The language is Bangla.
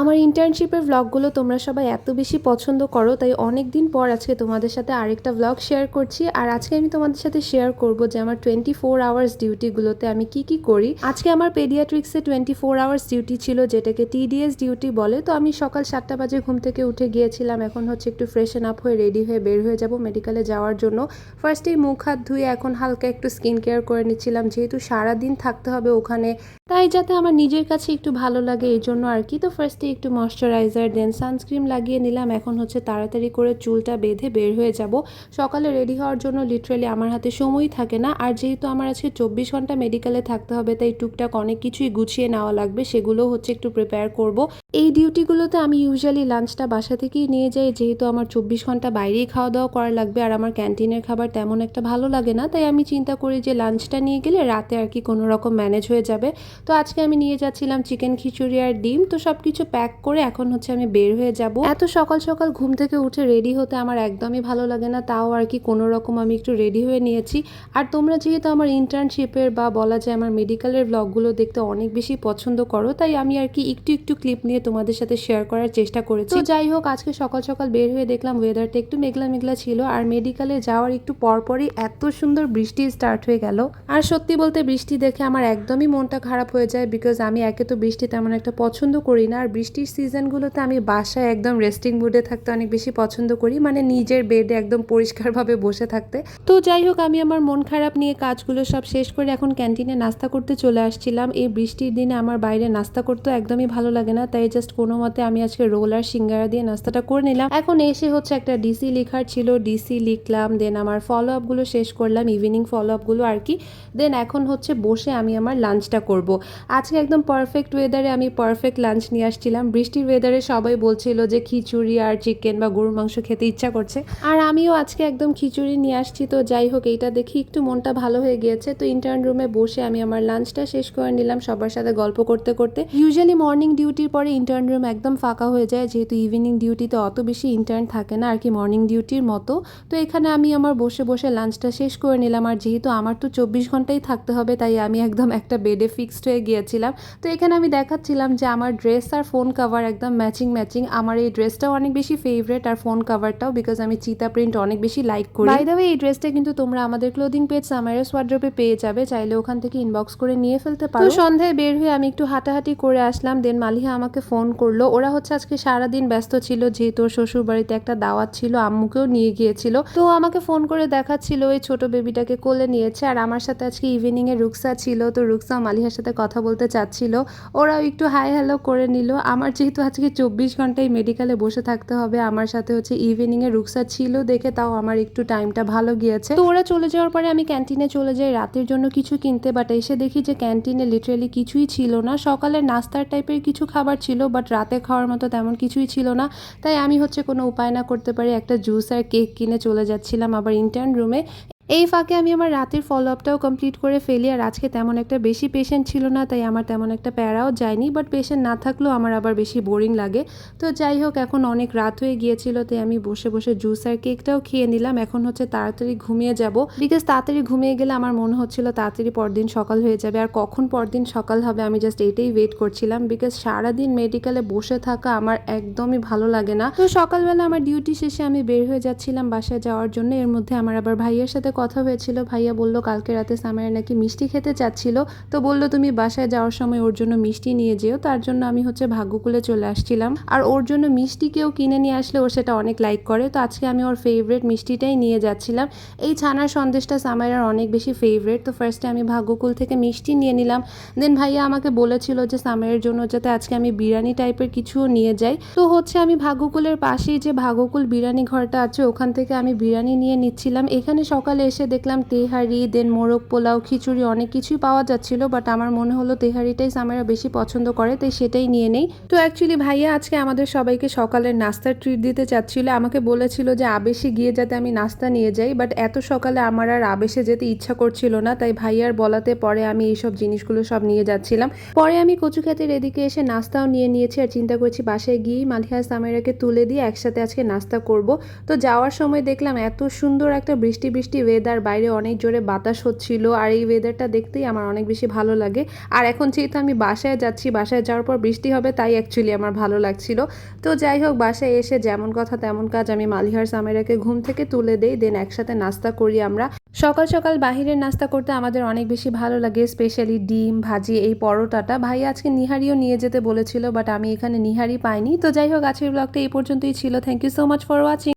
আমার ইন্টার্নশিপের ভ্লগগুলো তোমরা সবাই এত বেশি পছন্দ করো, তাই অনেক দিন পর আজকে তোমাদের সাথে আরেকটা ভ্লগ শেয়ার করছি। আর আজকে আমি তোমাদের সাথে শেয়ার করব যে আমার টোয়েন্টি ফোর আওয়ার্স ডিউটিগুলোতে আমি কি কি করি। আজকে আমার পেডিয়াট্রিক্সে টোয়েন্টি ফোর আওয়ার্স ডিউটি ছিল, যেটাকে টিডিএস ডিউটি বলে। তো আমি সকাল সাতটা বাজে ঘুম থেকে উঠে গিয়েছিলাম, এখন হচ্ছে একটু ফ্রেশন আপ হয়ে রেডি হয়ে বের হয়ে যাব মেডিকেলে যাওয়ার জন্য। ফার্স্টেই মুখ, হাত ধুয়ে এখন হালকা একটু স্কিন কেয়ার করে নিচ্ছিলাম, যেহেতু সারাদিন থাকতে হবে ওখানে। তাই যাতে আমার নিজের কাছে একটু ভালো লাগে, এই জন্য আর কি। তো ফার্স্টে একটু ময়শ্চারাইজার দেন সানস্ক্রিন লাগিয়ে নিলাম। এখন হচ্ছে তাড়াতাড়ি করে চুলটা বেঁধে বের হয়ে যাব। সকালে রেডি হওয়ার জন্য লিটারালি আমার হাতে সময়ই থাকে না। আর যেহেতু আমার আজকে চব্বিশ ঘণ্টা মেডিকেলে থাকতে হবে, তাই টুকটাক অনেক কিছুই গুছিয়ে নেওয়া লাগবে সেগুলো হচ্ছে একটু প্রিপেয়ার করব। এই ডিউটিগুলোতে আমি ইউজুয়ালি লাঞ্চটা বাসা থেকেই নিয়ে যাই। যেহেতু আমার চব্বিশ ঘণ্টা বাইরেই খাওয়া দাওয়া করা লাগবে আর আমার ক্যান্টিনের খাবার তেমন একটা ভালো লাগে না, তাই আমি চিন্তা করি যে লাঞ্চটা নিয়ে গেলে রাতে আর কি কোনো রকম ম্যানেজ হয়ে যাবে। তো আজকে আমি নিয়ে যাচ্ছিলাম চিকেন খিচুড়ি আর ডিম। তো সব কিছু প্যাক করে এখন হচ্ছে আমি বের হয়ে যাব। এত সকাল সকাল ঘুম থেকে উঠে রেডি হতে আমার একদমই ভালো লাগে না, তাও আর কি কোনো রকম আমি একটু রেডি হয়ে নিয়েছি। আর তোমরা যেহেতু আমার ইন্টার্নশিপের বা বলা যায় আমার মেডিকেলের ব্লগগুলো দেখতে অনেক বেশি পছন্দ করো, তাই আমি আর কি একটু একটু ক্লিপ নিয়ে তোমাদের সাথে শেয়ার করার চেষ্টা করেছি। যাই হোক, আজকে সকাল সকাল বের হয়ে দেখলাম ওয়েদারটা একটু মেঘলা মেঘলা ছিল, আর মেডিকেলে যাওয়ার একটু পরপরই এত সুন্দর বৃষ্টি স্টার্ট হয়ে গেল। আর সত্যি বলতে বৃষ্টি দেখে আমার একদমই মনটা খারাপ হয়ে যায় বিকজ আমি একে তো বৃষ্টি তেমন একটা পছন্দ করি না, আর বৃষ্টির সিজনগুলোতে আমি বাসায় একদম রেস্টিং মুডে থাকতে অনেক বেশি পছন্দ করি মানে নিজের বেডে একদম পরিষ্কারভাবে বসে থাকতে। তো যাই হোক, আমি আমার মন খারাপ নিয়ে কাজগুলো সব শেষ করে এখন ক্যান্টিনে নাস্তা করতে চলে আসছিলাম। এই বৃষ্টির দিনে আমার বাইরে নাস্তা করতে একদমই ভালো লাগে না, তাই জাস্ট কোনো মতে আমি আজকে রোল আর সিঙ্গারা দিয়ে নাস্তাটা করে নিলাম। এখন এসে হচ্ছে একটা ডিসি লেখার ছিল ডিসি লিখলাম দেন আমার ফলো আপগুলো শেষ করলাম ইভিনিং ফলো আপগুলো আর কি। দেন এখন হচ্ছে বসে আমি আমার লাঞ্চটা করব। আজকে একদম পারফেক্ট ওয়েদারে আমি পারফেক্ট লাঞ্চ নিয়ে আসছিলাম বৃষ্টির ওয়েদারে সবাই বলছিল যে খিচুড়ি আর চিকেন বা গরুর মাংস খেতে ইচ্ছা করছে। আর আমিও আজকে একদম খিচুড়ি নিয়ে আসছি, তো যাই হোক, এইটা দেখি একটু মনটা ভালো হয়ে গিয়েছে। তো ইন্টার্ন রুমে বসে আমি আমার লাঞ্চটা শেষ করে নিলাম সবার সাথে গল্প করতে করতে। ইউজুয়ালি মর্নিং ডিউটির পরে ইন্টার্ন রুম একদম ফাঁকা হয়ে যায়, যেহেতু ইভিনিং ডিউটিতে অত বেশি ইন্টার্ন থাকে না, আর কি মর্নিং ডিউটির মতো। তো এখানে আমি আমার বসে বসে লাঞ্চটা শেষ করে নিলাম, আর যেহেতু আমার তো চব্বিশ ঘন্টাই থাকতে হবে, তাই আমি একদম একটা বেডে ফিক্সড হয়ে গিয়েছিলাম। তো এখানে আমি দেখাচ্ছিলাম যে আমার ড্রেস আর ফোন কাভার একদম ম্যাচিং ম্যাচিং আমার এই ড্রেসটাও অনেক বেশি ফেভারেট আর ফোন কাভারটাও বিকজ আমি চিতা প্রিন্ট অনেক বেশি লাইক করি। বাই দ্য ওয়ে এই ড্রেসটা কিন্তু তোমরা আমাদের ক্লোদিং পেজ সামারের ওয়ার্ড্রপে পেয়ে যাবে। চাইলে ওখান থেকে ইনবক্স করে নিয়ে ফেলতে পারো। সন্ধ্যায় বের হয়ে আমি একটু হাঁটাহাঁটি করে আসলাম দেন মালিহা আমাকে ফোন করল। ওরা হচ্ছে আজকে সারাদিন ব্যস্ত ছিল যেহেতু শ্বশুর বাড়িতে একটা দাওয়াত ছিল আম্মুকেও নিয়ে গিয়েছিল। তো আমাকে ফোন করে দেখাচ্ছিল ওই ছোট বেবিটাকে কোলে নিয়েছে। আর আমার সাথে আজকে ইভিনিং এ রুকসা ছিল তো রুকসা মালিহার সাথে কথা বলতে চাচ্ছিল। ওরাও একটু হাই হ্যালো করে নিল। আমার যেহেতু আজকে চব্বিশ ঘন্টায় মেডিকেলে বসে থাকতে হবে, আমার সাথে হচ্ছে ইভিনিং এ রুকসা ছিল দেখে তাও আমার একটু টাইমটা ভালো গিয়েছে। তো ওরা চলে যাওয়ার পরে আমি ক্যান্টিনে চলে যাই, রাতের জন্য কিছু কিনতে বাট এসে দেখি যে ক্যান্টিনে লিটারেলি কিছুই ছিল না। সকালে নাস্তার টাইপের কিছু খাবার ছিল বাট রাতে খাওয়ার মতো তেমন কিছুই ছিল না। তাই আমি হচ্ছে কোনো উপায় না করতে পারি, একটা জুস আর কেক কিনে চলে যাচ্ছিলাম আবার ইন্টার্ন রুমে এই ফাঁকে আমি আমার রাতের ফলো আপটাও কমপ্লিট করে ফেলি, আর আজকে তেমন একটা বেশি পেশেন্ট ছিল না, তাই আমার তেমন একটা প্যারাও যায়নি বাট পেশেন্ট না থাকলেও আমার আবার বেশি বোরিং লাগে। তো যাই হোক, এখন অনেক রাত হয়ে গিয়েছিল, তাই আমি বসে বসে জুস আর কেকটাও খেয়ে নিলাম, এখন হচ্ছে তাড়াতাড়ি ঘুমিয়ে যাব। বিকজ তাড়াতাড়ি ঘুমিয়ে গেলে আমার মনে হচ্ছিল তাড়াতাড়ি পরদিন সকাল হয়ে যাবে, আর কখন পরদিন সকাল হবে আমি জাস্ট এটাই ওয়েট করছিলাম বিকজ সারাদিন মেডিকেলে বসে থাকা আমার একদমই ভালো লাগে না। তো সকালবেলা আমার ডিউটি শেষে আমি বের হয়ে যাচ্ছিলাম বাসায় যাওয়ার জন্য, এর মধ্যে আমার আবার ভাইয়ের সাথে কথা হয়েছিল, ভাইয়া বলল, কালকে রাতে সামারে নাকি মিষ্টি খেতে চাচ্ছিল। তো বলল, তুমি বাসায় যাওয়ার সময় ওর জন্য মিষ্টি নিয়ে যেও, তার জন্য আমি হচ্ছে ভাগ্যকুলে চলে আসছিলাম। আর ওর জন্য মিষ্টি কেউ কিনে নিয়ে আসলে ওর সেটা অনেক লাইক করে। তো আজকে আমি ওর ফেভারেট মিষ্টিটাই নিয়ে যাচ্ছিলাম। এই ছানার সন্দেশটা সামারের অনেক বেশি ফেভারেট তো ফার্স্টে আমি ভাগ্যকুল থেকে মিষ্টি নিয়ে নিলাম। দেন ভাইয়া আমাকে বলেছিল যে সামারের জন্য যাতে আজকে আমি বিরিয়ানি টাইপের কিছুও নিয়ে যাই। তো হচ্ছে আমি ভাগ্যকুলের পাশেই যে ভাগ্যকুল বিরিয়ানি ঘরটা আছে, ওখান থেকে আমি বিরিয়ানি নিয়ে নিচ্ছিলাম। এখানে সকালে এসে দেখলাম তেহারি দেন মোরগ পোলাও, খিচুড়ি অনেক কিছুই পাওয়া যাচ্ছিল বাট আমার মনে হলো তেহারিটাই সামেরা বেশি পছন্দ করে, তাই সেটাই নিয়ে নেই। তো অ্যাকচুয়ালি ভাইয়া আজকে আমাদের সবাইকে সকালের নাস্তার ট্রিট দিতে চাচ্ছিল, আমাকে বলেছিল যে আবেশে গিয়ে যাতে আমি নাস্তা নিয়ে যাই বাট এত সকালে আমার আর আবেশে যেতে ইচ্ছা করছিল না, তাই ভাইয়ার বলাতে পরে আমি এইসব জিনিসগুলো সব নিয়ে যাচ্ছিলাম। পরে আমি কচু খেতের এদিকে এসে নাস্তাও নিয়ে নিয়েছি আর চিন্তা করছি বাসায় গিয়েই মালিহা সামেরাকে তুলে দিয়ে একসাথে আজকে নাস্তা করব। তো যাওয়ার সময় দেখলাম এত সুন্দর একটা বৃষ্টি বৃষ্টি ওয়েদার বাইরে অনেক জোরে বাতাস হচ্ছিল আর এই ওয়েদারটা দেখতেই আমার অনেক বেশি ভালো লাগে। আর এখন যেহেতু আমি বাসায় যাচ্ছি, বাসায় যাওয়ার পর বৃষ্টি হবে, তাই অ্যাকচুয়ালি আমার ভালো লাগছিল। তো যাই হোক, বাসায় এসে যেমন কথা তেমন কাজ আমি মালিহার সামেরাকে ঘুম থেকে তুলে দেই দেন একসাথে নাস্তা করি আমরা। সকাল সকাল বাহিরের নাস্তা করতে আমাদের অনেক বেশি ভালো লাগে স্পেশালি ডিম, ভাজি, এই পরোটাটা। ভাই আজকে নিহারিও নিয়ে যেতে বলেছিল বাট আমি এখানে নিহারি পাইনি। তো যাই হোক, আজকের ব্লগটা এই পর্যন্তই ছিল। Thank you so much for watching